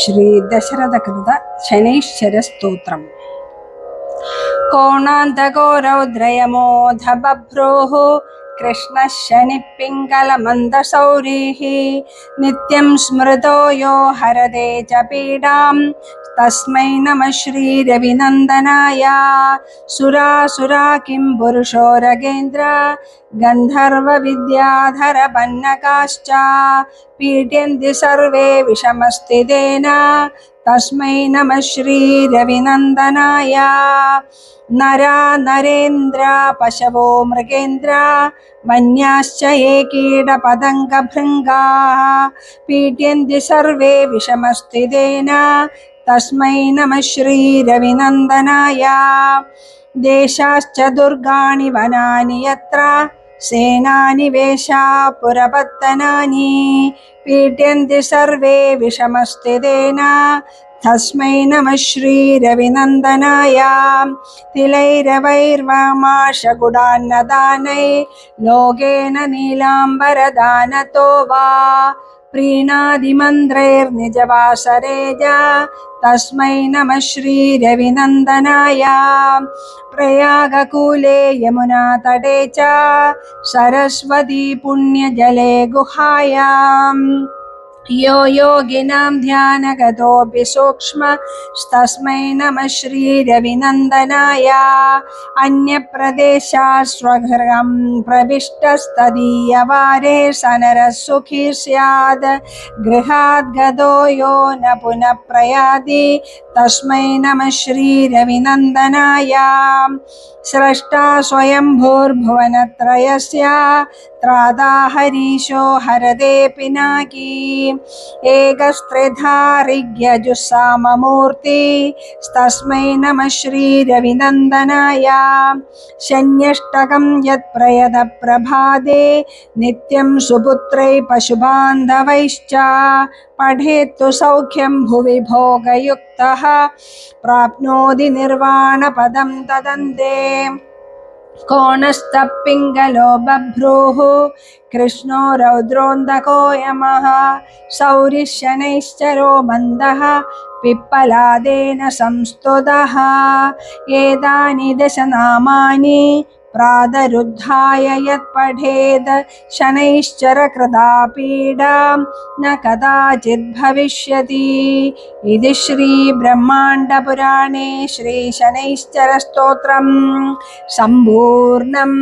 శ్రీ దశరథ కృత శనైశ్వర స్తోత్రం कोणान्तगोरौद्रयमोध बभ्रोः कृष्णशनिपिङ्गलमन्दशौरीः नित्यं स्मृतो यो हरदे च पीडां തസ്മൈ നമ ശ്രീരവിനന്ദനായ സുരാസുരാ കിം പുരുഷോ രഗേന്ദ്ര ഗന്ധർവവിദ്യാധര പന്നകാശ്ച പീഡ്യന്തി സർവേ വിഷമസ്ഥിതേന തസ്മൈ നമ ശ്രീരവിനന്ദനായ നരാ നരേന്ദ്ര പശവോ മൃഗേന്ദ്ര വന്യാശ്ച ഏ കീടപതംഗഭൃംഗാ പീഡ്യന്തി സർവേ വിഷമസ്ഥിതേന തസ്മൈ നമ ശ്രീരവിനന്ദനായ ദേശാശ്ച ദുർഗാണി വനാനി യത്ര സേനാനി വേഷാ പുരപത്തനാനി പീഡ്യന്തി സർവേ വിഷമസ്ഥിതേന തസ്മൈ നമ ശ്രീരവിനന്ദനായാം തിലൈരവൈർവമാഷഗുഡാന്നദാനൈ ലോകേന നീലാംബരദാനതോ വാ. प्रीणादिमन्त्रैर्निजवासरे च तस्मै नमः श्रीरविनन्दनाय प्रयागकूले यमुनातटे च सरस्वती पुण्यजले गुहायाम् यो योगिनां ध्यानगतोऽपि सूक्ष्मस्तस्मै नमः श्रीरविनन्दनाय। अन्यप्रदेशात् स्वगृहं प्रविष्टस्तदीयवारे सनरः सुखी स्यात् गृहात् गतो यो न पुनः प्रयाति तस्मै नमः श्रीरविनन्दनाय। स्रष्टा स्वयंभूर्भुवनत्रयस्य त्राता हरीशो हरदे पिनाकी। एकस्त्रिधारिज्ञजुस्साममूर्ति तस्मै नमः श्रीरविनन्दनाय। शन्यष्टकं यत्प्रयतप्रभाते नित्यं सुपुत्रै पशुबान्धवैश्च। पठेत्तु सौख्यं भुवि भोगयुक्तः। प्राप्नोति निर्वाणपदं तदन्ते। कोणस्तपिङ्गलो बभ्रूः कृष्णो रौद्रोन्दको यमः सौरिशनैश्चरो मन्दः पिप्पलादेन संस्तुतः एतानि दशनामानि प्रातरुद्धाय यत्पठेत् शनैश्चरकृता पीडा न कदाचित् भविष्यति इति श्रीब्रह्माण्डपुराणे श्रीशनैश्चरस्तोत्रं सम्पूर्णम्